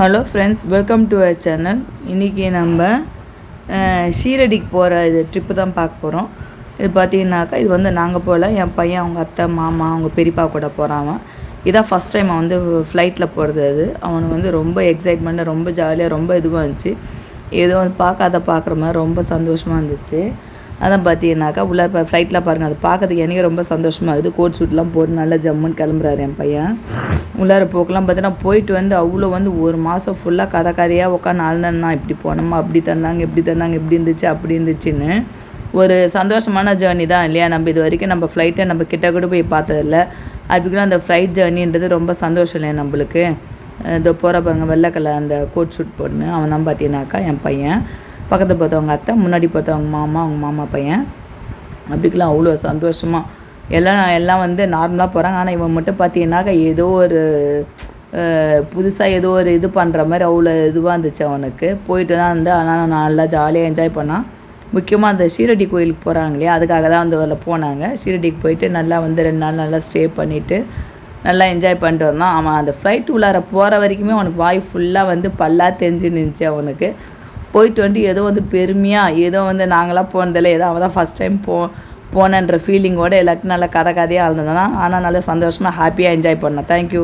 Hello friends welcome to our channel இன்றைக்கி நம்ம ஷீரடிக்கு போகிற இது ட்ரிப்பு தான் பார்க்க போகிறோம் இது பார்த்தீங்கன்னாக்கா இது வந்து நாங்கள் போகல என் பையன் அவங்க அத்தை மாமா அவங்க பெரியப்பா கூட போகிறான் இதான் ஃபஸ்ட் டைம் அவன் வந்து ஃப்ளைட்டில் போகிறது அது. அவனுக்கு வந்து ரொம்ப எக்ஸைட்மெண்ட்டாக ரொம்ப ஜாலியாக ரொம்ப இதுவாக இருந்துச்சு. ஏதோ வந்து பார்க்காத பார்க்குற மாதிரி ரொம்ப சந்தோஷமாக இருந்துச்சு. அதான் பார்த்தீங்கன்னாக்கா உள்ள இப்போ ஃப்ளைட்டில் பாருங்கள் அது பார்க்கறதுக்கு எனக்கு ரொம்ப சந்தோஷமாக இருக்குது. கோட் சூட்லாம் போட்டு நல்லா ஜம்முன்னு கிளம்புறாரு என் பையன். உள்ளார போக்கெல்லாம் பார்த்தீங்கன்னா போயிட்டு வந்து அவ்வளோ வந்து ஒரு மாதம் ஃபுல்லாக கதை கதையாக உட்காந்து ஆழ்ந்தேன்னா இப்படி போனோமா? அப்படி தந்தாங்க இப்படி தந்தாங்க இப்படி இருந்துச்சு அப்படி இருந்துச்சுன்னு. ஒரு சந்தோஷமான ஜேர்னி தான் இல்லையா? நம்ம இது வரைக்கும் நம்ம ஃப்ளைட்டை நம்ம கிட்ட கூட போய் பார்த்ததில்ல. அதுக்குள்ள அந்த ஃப்ளைட் ஜேர்னின்றது ரொம்ப சந்தோஷம் இல்லையா நம்மளுக்கு? இதோ போகிற பாருங்க வெள்ளை கலர் அந்த கோட் ஷூட் பொண்ணு. அவன் தான் பார்த்தீங்கன்னாக்கா என் பையன். பக்கத்து பார்த்தவங்க அத்தை முன்னாடி பார்த்தவங்க மாமா அவங்க மாமா பையன். அப்படிக்கெல்லாம் அவ்வளோ சந்தோஷமாக எல்லாம் எல்லாம் வந்து நார்மலாக போகிறாங்க ஆனால் இவன் மட்டும் பார்த்தீங்கன்னாக்கா ஏதோ ஒரு புதுசாக ஏதோ ஒரு இது பண்ணுற மாதிரி அவ்வளோ இதுவாக இருந்துச்சு அவனுக்கு. போயிட்டு தான் வந்து ஆனால் நான் நல்லா ஜாலியாக என்ஜாய் பண்ணான். முக்கியமாக அந்த ஷீரடி கோயிலுக்கு போகிறாங்க இல்லையா? அதுக்காக தான் வந்து அதில் போனாங்க. ஷீரடிக்கு போயிட்டு நல்லா வந்து ரெண்டு நாள் நல்லா ஸ்டே பண்ணிவிட்டு நல்லா என்ஜாய் பண்ணிட்டு வந்தான். அவன் அந்த ஃப்ளைட் உள்ளார போகிற வரைக்குமே அவனுக்கு வாய் ஃபுல்லாக வந்து பல்லாக தெரிஞ்சு நின்றுச்சு அவனுக்கு. போயிட்டு வந்து ஏதோ வந்து பெருமையாக ஏதோ வந்து நாங்களாம் போனதில்ல ஏதோ அவன் தான் ஃபஸ்ட் டைம் போ போனன்ற ஃபீலிங்கோட எல்லாத்தையும் நல்லா கதை கதையாக இருந்ததுன்னா ஆனால் நல்லா சந்தோஷமாக ஹாப்பியாக என்ஜாய் பண்ணேன் தேங்க்யூ